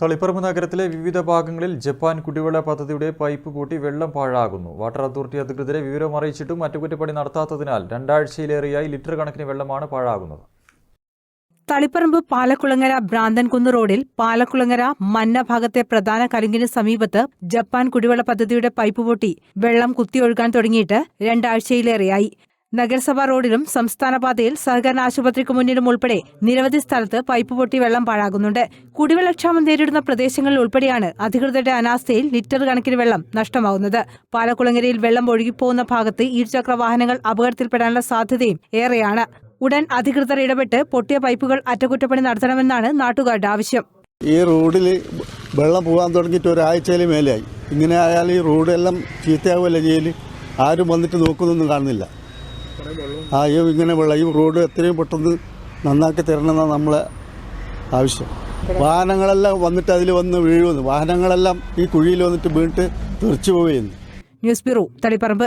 തളിപ്പറമ്പ് നഗരത്തിലെ വിവിധ ഭാഗങ്ങളിൽ ജപ്പാൻ കുടിവെള്ള പദ്ധതിയുടെ പൈപ്പ് പൂട്ടി വെള്ളം പാഴാകുന്നു. വാട്ടർ അതോറിറ്റി അധികൃതരെ വിവരം അറിയിച്ചിട്ടും അറ്റകുറ്റപ്പണി നടത്താത്തതിനാൽ രണ്ടാഴ്ചയിലേറെയായി ലിറ്റർ കണക്കിന് വെള്ളമാണ് പാഴാകുന്നത്. തളിപ്പറമ്പ് പാലക്കുളങ്ങര ഭ്രാന്തൻകുന്ന് റോഡിൽ പാലക്കുളങ്ങര മന്ന ഭാഗത്തെ പ്രധാന കലുങ്കിന് സമീപത്ത് ജപ്പാൻ കുടിവെള്ള പദ്ധതിയുടെ പൈപ്പ് പൊട്ടി വെള്ളം കുത്തിയൊഴുകാൻ തുടങ്ങിയിട്ട് രണ്ടാഴ്ചയിലേറെയായി. നഗരസഭാ റോഡിലും സംസ്ഥാനപാതയിൽ സഹകരണ ആശുപത്രിക്ക് മുന്നിലും ഉൾപ്പെടെ നിരവധി സ്ഥലത്ത് പൈപ്പ് പൊട്ടി വെള്ളം പാഴാകുന്നുണ്ട്. കുടിവെള്ളക്ഷാമം നേരിടുന്ന പ്രദേശങ്ങളിൽ ഉൾപ്പെടെയാണ് അധികൃതരുടെ അനാസ്ഥയിൽ ലിറ്റർ കണക്കിന് വെള്ളം നഷ്ടമാവുന്നത് പാലക്കുളങ്ങരയിൽ വെള്ളം ഒഴുകിപ്പോകുന്ന ഭാഗത്ത് ഇരുചക്ര വാഹനങ്ങൾ അപകടത്തിൽപ്പെടാനുള്ള സാധ്യതയും ഏറെയാണ്. ഉടൻ അധികൃതർ ഇടപെട്ട് പൊട്ടിയ പൈപ്പുകൾ അറ്റകുറ്റപ്പണി നടത്തണമെന്നാണ് നാട്ടുകാരുടെ ആവശ്യം. ഈ റോഡിൽ വെള്ളം പോകാൻ തുടങ്ങിയിട്ട് ഒരാഴ്ചയിൽ മേലെയായി. ഇങ്ങനെ ആയാൽ ഈ റോഡെല്ലാം ചീത്തയാവുമല്ലേ ചെയ്യൽ ആരും വന്നിട്ട് നോക്കുന്നൊന്നും കാണുന്നില്ല. ആ ഇങ്ങനെ വെള്ളം ഈ റോഡ് എത്രയും പെട്ടെന്ന് നന്നാക്കി തരണമെന്നാണ് നമ്മളെ ആവശ്യം. വാഹനങ്ങളെല്ലാം വന്നിട്ട് അതിൽ വന്ന് വീഴുമെന്ന്. വാഹനങ്ങളെല്ലാം ഈ കുഴിയിൽ വന്നിട്ട് വീണിട്ട് തെറിച്ചു പോവുകയെന്ന്. News bureau Taliparamba.